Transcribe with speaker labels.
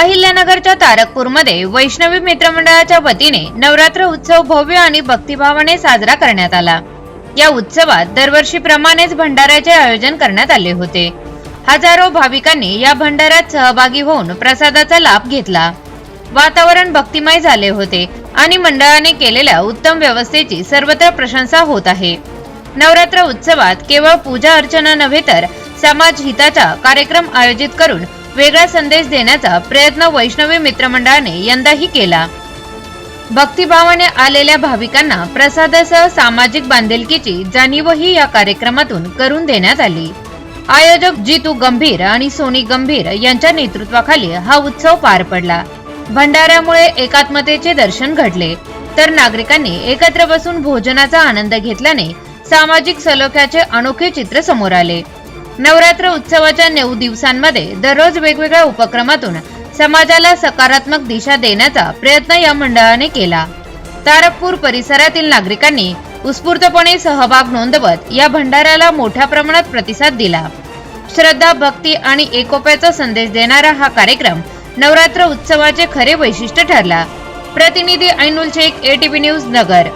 Speaker 1: अहिल्यानगरच्या तारकपूरमध्ये वैष्णवी मित्रमंडळाच्या वतीने नवरात्र उत्सव भव्य आणि भक्तिभावाने साजरा करण्यात आला. या उत्सवात दरवर्षीप्रमाणेच भंडाऱ्याचे आयोजन करण्यात आले होते. हजारो भाविकांनी या भंडाऱ्यात सहभागी होऊन प्रसादाचा लाभ घेतला. वातावरण भक्तिमय झाले होते आणि मंडळाने केलेल्या उत्तम व्यवस्थेची सर्वत्र प्रशंसा होत आहे. नवरात्र उत्सवात केवळ पूजा अर्चना नव्हे तर समाज हिताचा कार्यक्रम आयोजित करून वेगळा संदेश देण्याचा प्रयत्न वैष्णवी मित्रमंडळाने यंदाही केला. भक्तिभावाने आलेल्या भाविकांना प्रसादासह सामाजिक बांधिलकीची जाणीवही या कार्यक्रमातून करून देण्यात आली. आयोजक जितू गंभीर आणि सोनी गंभीर यांच्या नेतृत्वाखाली हा उत्सव पार पडला. भंडाऱ्यामुळे एकात्मतेचे दर्शन घडले तर नागरिकांनी एकत्र बसून भोजनाचा आनंद घेतल्याने सामाजिक सलोख्याचे अनोखे चित्र समोर आले. नवरात्र उत्सवाच्या नऊ दिवसांमध्ये दररोज वेगवेगळ्या उपक्रमातून समाजाला सकारात्मक दिशा देण्याचा प्रयत्न या मंडळाने केला. तारकपूर परिसरातील नागरिकांनी उत्स्फूर्तपणे सहभाग नोंदवत या भंडाऱ्याला मोठ्या प्रमाणात प्रतिसाद दिला. श्रद्धा भक्ती आणि एकोप्याचा संदेश देणारा हा कार्यक्रम नवरात्र उत्सवाचे खरे वैशिष्ट्य ठरला. प्रतिनिधी ऐनुल शेख एटीव्ही न्यूज नगर.